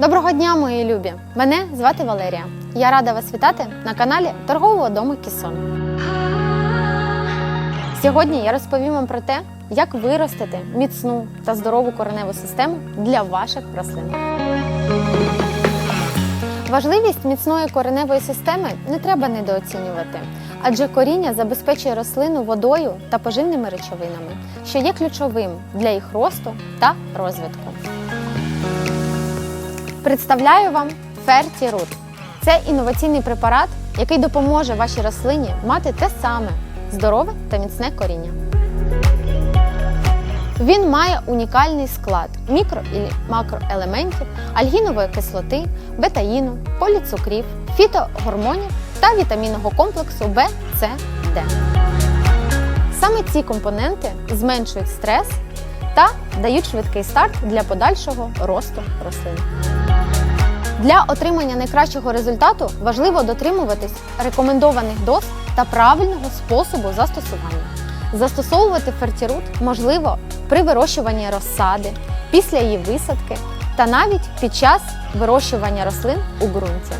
Доброго дня, мої любі! Мене звати Валерія. Я рада вас вітати на каналі торгового дому Кісон. Сьогодні я розповім вам про те, як виростити міцну та здорову кореневу систему для ваших рослин. Важливість міцної кореневої системи не треба недооцінювати, адже коріння забезпечує рослину водою та поживними речовинами, що є ключовим для їх росту та розвитку. Представляю вам Фертірут. Це інноваційний препарат, який допоможе вашій рослині мати те саме здорове та міцне коріння. Він має унікальний склад мікро і макроелементів, альгінової кислоти, бетаїну, поліцукрів, фітогормонів та вітамінного комплексу В, С, Д. Саме ці компоненти зменшують стрес та дають швидкий старт для подальшого росту рослин. Для отримання найкращого результату важливо дотримуватись рекомендованих доз та правильного способу застосування. Застосовувати фертірут можливо при вирощуванні розсади, після її висадки та навіть під час вирощування рослин у ґрунті.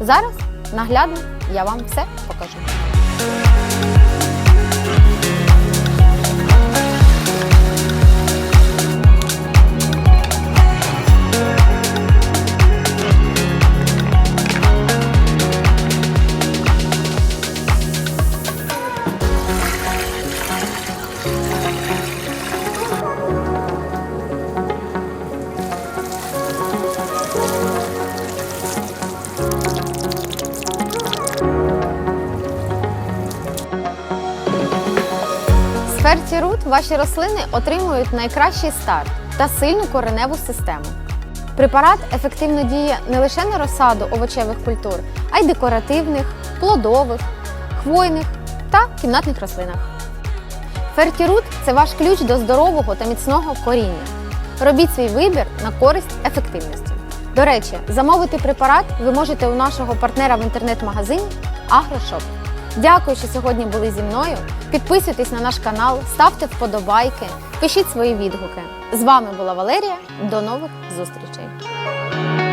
Зараз наглядно я вам все покажу. З Фертірут ваші рослини отримують найкращий старт та сильну кореневу систему. Препарат ефективно діє не лише на розсаду овочевих культур, а й декоративних, плодових, хвойних та кімнатних рослинах. Фертірут це ваш ключ до здорового та міцного коріння. Робіть свій вибір на користь ефективності. До речі, замовити препарат ви можете у нашого партнера в інтернет-магазині Агрошоп. Дякую, що сьогодні були зі мною. Підписуйтесь на наш канал, ставте вподобайки, пишіть свої відгуки. З вами була Валерія. До нових зустрічей!